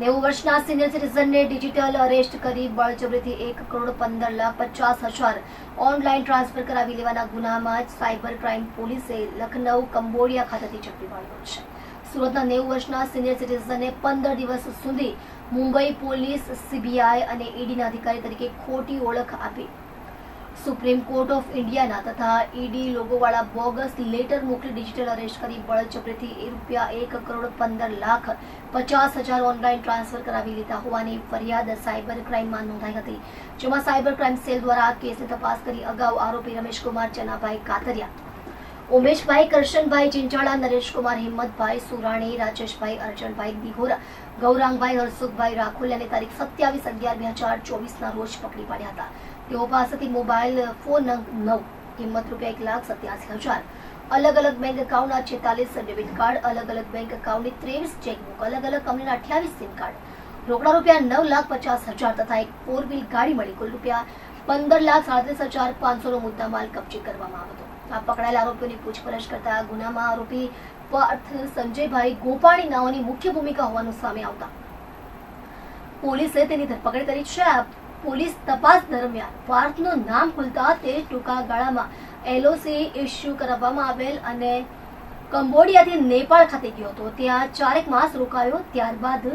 નેવું વર્ષના senior સિટીઝનને digital arrest કરી બળજબરીથી એક કરોડ પંદર લાખ પચાસ હજાર ઓનલાઈન ટ્રાન્સફર કરાવી લેવાના ગુનામાં જ સાયબર ક્રાઇમ પોલીસે લખનઉ, કંબોડિયા ખાતેથી ઝડપી પાડ્યો છે. સુરતના નેવું વર્ષના સિનિયર સિટીઝને પંદર દિવસ સુધી મુંબઈ પોલીસ, સીબીઆઈ અને ઈડીના અધિકારી તરીકે ખોટી ઓળખ આપી. સુપ્રીમ કોર્ટ ઓફ ઇન્ડિયાના તથા ઈડી લોગોવાળા બોગસ લેટર મોકલી ડિજિટલ અરેસ્ટ કરી બળજબરીથી રૂપિયા એક કરોડ પંદર લાખ પચાસ હજાર ઓનલાઈન ટ્રાન્સફર કરાવી લીધા હોવાની ફરિયાદ સાયબર ક્રાઇમમાં નોંધાઈ હતી, જેમાં સાયબર ક્રાઇમ સેલ દ્વારા આ કેસની તપાસ કરી અગાઉ આરોપી રમેશકુમાર ચનાભાઈ કાતરિયા, ઉમેશભાઈ કરશનભાઈ ચિંચાળા, નરેશકુમાર હિંમતભાઈ સુરાણી, રાજેશભાઈ અર્જણભાઈ દિહોરા ગૌરાંગભાઈ હરસુખભાઈ રાખોલિયાને તારીખ સત્યાવીસ અગિયાર બે હજાર ચોવીસના રોજ પકડી પાડ્યા હતા. તેઓ પાસેથી મોબાઈલ ફોન નવ કિંમત રૂપિયા એક લાખ સત્યાસી હજાર. અલગ અલગ બેંક એકાઉન્ટના છેતાલીસ ડેબિટ કાર્ડ અલગ અલગ બેંક એકાઉન્ટની ત્રેવીસ ચેકબુક અલગ અલગ કંપનીના અઠ્યાવીસ સિમ કાર્ડ. રોકડા રૂપિયા નવ લાખ પચાસ હજાર તથા એક ફોર વ્હીલ ગાડી મળી. કુલ રૂપિયા પંદર લાખ સાડત્રીસ હજાર પાંચસોનો મુદ્દામાલ કબજે કરવામાં આવ્યો હતો. આ પકડાયેલા આરોપીઓની પૂછપરછ કરતા ગુનામાં આરોપી પાર્થ સંજયભાઈ ગોપાણી નાઓની મુખ્ય ભૂમિકા હોવાનું સામે આવતા. પોલીસે તેની ધરપકડ કરી છે. પોલીસ તપાસ દરમિયાન પાર્થનું નામ ખુલતા તે ટૂંકા ગાળામાં એલઓસી ઇસ્યુ કરાવવામાં આવેલ અને કંબોડિયાથી નેપાળ ખાતે ગયો હતો. ત્યાં ચારેક માસ રોકાયો. ત્યારબાદ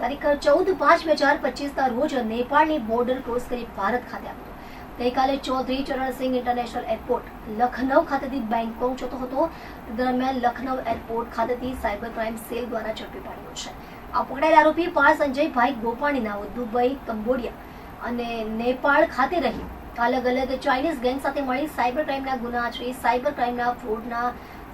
તારીખ ચૌદ પાંચ બે હજાર પચીસના રોજ નેપાળની બોર્ડર ક્રોસ કરી ભારત ખાતે આવ્યો ગઈકાલે ચૌધરી ચરણસિંહ ઇન્ટરનેશનલ એરપોર્ટ લખનઉ ખાતેથી બેંગકોક જતો હતો. દરમિયાન લખનઉ એરપોર્ટ ખાતેથી સાયબર ક્રાઇમ સેલ દ્વારા ઝડપી પાડ્યો છે. આ પકડાયેલા આરોપી પાર સંજયભાઈ ગોપાણીના દુબઈ કંબોડિયા અને નેપાળ ખાતે રહી. અલગ અલગ ચાઇનીઝ ગેંગ સાથે મળી સાયબર ક્રાઇમના ગુના આચરી સાયબર ક્રાઇમના ફ્રોડના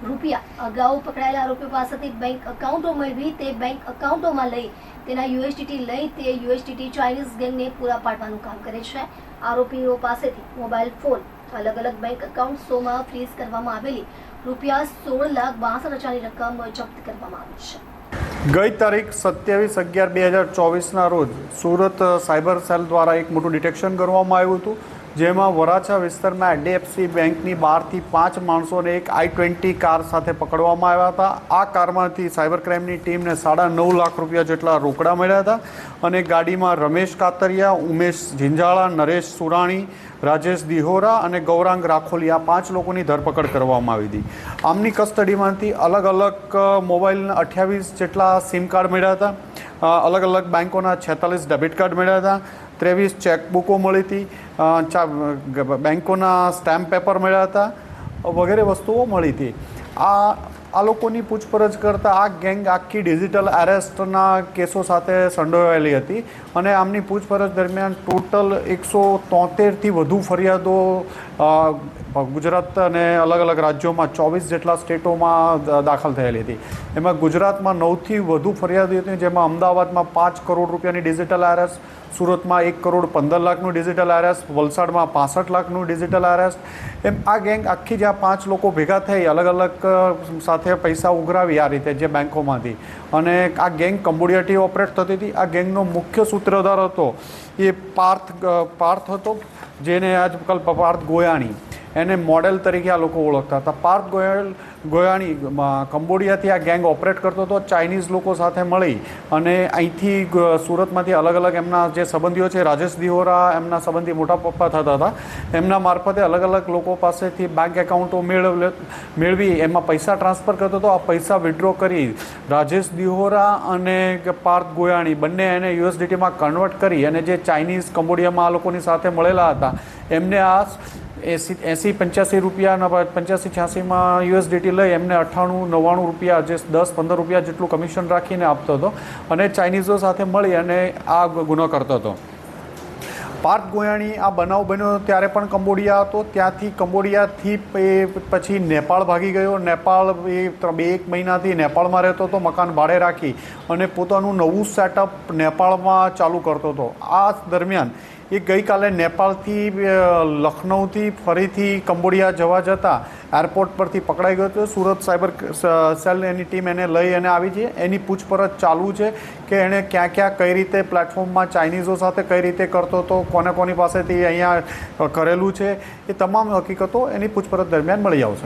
રૂપિયા, અગાઉ પકડાયેલા આરોપીઓ પાસેથી બેંક એકાઉન્ટો મેળવી તે બેંક એકાઉન્ટોમાં લઈ તેના યુએસડીટી લઈ તે યુએસડીટી ચાઇનીઝ ગેંગને પૂરા પાડવાનું કામ કરે છે. આરોપીઓ પાસેથી મોબાઈલ ફોન, અલગ અલગ બેંક એકાઉન્ટ્સોમાં ફ્રીઝ કરવામાં આવેલી રૂપિયા સોળ લાખ બાસઠ હજારની રકમ જપ્ત કરવામાં આવી છે. ગઈ તારીખ સત્યાવીસ અગિયાર બે હજાર ચોવીસના રોજ સુરત સાયબર સેલ દ્વારા એક મોટું ડિટેક્શન કરવામાં આવ્યું હતું, જેમાં વરાછા વિસ્તારમાં એચડીએફસી બેંકની બહારથી પાંચ માણસોને એક આઈ ટ્વેન્ટી કાર સાથે પકડવામાં આવ્યા હતા. આ કારમાંથી સાયબર ક્રાઇમની ટીમને સાડા નવ લાખ રૂપિયા જેટલા રોકડા મળ્યા હતા અને ગાડીમાં રમેશ કાતરિયા, ઉમેશ ઝીંઝાળા, નરેશ સુરાણી રાજેશ દિહોરા અને ગૌરાંગ રાખોલી આ પાંચ લોકોની ધરપકડ કરવામાં આવી હતી. આમની કસ્ટડીમાંથી અલગ અલગ મોબાઈલના અઠ્યાવીસ જેટલા સિમ કાર્ડ મળ્યા હતા. અલગ અલગ બેન્કોના છેતાલીસ ડેબિટ કાર્ડ મળ્યા હતા. ત્રેવીસ ચેકબુકો મળી હતી. ચા બેંકોના સ્ટેમ્પ પેપર મળ્યા હતા. વગેરે વસ્તુઓ મળી હતી. આ આ લોકોની પૂછપરછ કરતાં આ ગેંગ આખી ડિજિટલ એરેસ્ટના કેસો સાથે સંડોવાયેલી હતી અને આમની પૂછપરછ દરમિયાન ટોટલ એકસો તોતેરથી વધુ ફરિયાદો ગુજરાત અને અલગ અલગ રાજ્યોમાં ચોવીસ જેટલા સ્ટેટોમાં દાખલ થયેલી હતી. એમાં ગુજરાતમાં નવથી વધુ ફરિયાદો હતી જેમાં અમદાવાદમાં પાંચ કરોડ રૂપિયાની ડિજિટલ એરેસ્ટ સુરતમાં એક કરોડ પંદર લાખનું ડિજિટલ એરેસ્ટ વલસાડમાં પાસઠ લાખનું ડિજિટલ એરેસ્ટ. એમ આ ગેંગ આખી જ્યાં પાંચ લોકો ભેગા થઈ અલગ અલગ અ, સાથે પૈસા ઉઘરાવી આ રીતે જે બેંકોમાંથી. અને આ ગેંગ કંબોડિયાથી ઓપરેટ થતી હતી. આ ગેંગનો મુખ્ય સૂત્રધાર હતો એ પાર્થ પાર્થ હતો, જેને આજકાલ પાર્થ ગોયાણી. એને મોડેલ તરીકે આ લોકો ઓળખતા હતા. પાર્થ ગોયલ ગોયાણી કંબોડિયાથી આ ગેંગ ઓપરેટ કરતો હતો, ચાઇનીઝ લોકો સાથે મળી અને અહીંથી સુરતમાંથી અલગ અલગ એમના જે સંબંધીઓ છે, રાજેશ દિહોરા, એમના સંબંધી મોટા પપ્પા થતા હતા, એમના મારફતે અલગ અલગ લોકો પાસેથી બેંક એકાઉન્ટો મેળવ, મેળવી, એમાં પૈસા ટ્રાન્સફર કરતો હતો, આ પૈસા વિડ્રો કરી રાજેશ દિહોરા અને પાર્થ ગોયાણી, બંને એને યુએસડીટીમાં કન્વર્ટ કરી અને જે ચાઇનીઝ, કંબોડિયામાં આ લોકોની સાથે મળેલા હતા, એમને આ એસી, એંસી પંચ્યાસી રૂપિયાના પંચ્યાસી છ્યાસીમાં યુએસડીટી લઈ એમને અઠ્ઠાણું, નવ્વાણું રૂપિયા જે દસ, પંદર રૂપિયા જેટલું કમિશન રાખીને આપતો હતો અને ચાઇનીઝો સાથે મળી અને આ ગુનો કરતો હતો. પાર્થ ગોયાણી આ બનાવ બન્યો ત્યારે પણ કંબોડિયા હતો. ત્યાંથી કંબોડિયાથી એ પછી નેપાળ ભાગી ગયો. નેપાળ એ બે, એક મહિનાથી નેપાળમાં રહેતો હતો, મકાન ભાડે રાખી અને પોતાનું નવું સેટઅપ નેપાળમાં ચાલુ કરતો હતો. આ દરમિયાન એ ગઈકાલે નેપાળથી લખનૌથી ફરીથી કંબોડિયા જવા જતાં એરપોર્ટ પરથી પકડાઈ ગયો હતો. સુરત સાયબર સેલ એની ટીમ એને લઈ અને આવી છે. એની પૂછપરછ ચાલુ છે કે એણે ક્યાં ક્યાં, કઈ રીતે પ્લેટફોર્મમાં ચાઇનીઝો સાથે કઈ રીતે કરતો હતો, કોને કોની પાસેથી અહીંયા કરેલું છે. એ તમામ હકીકતો એની પૂછપરછ દરમિયાન મળી આવશે.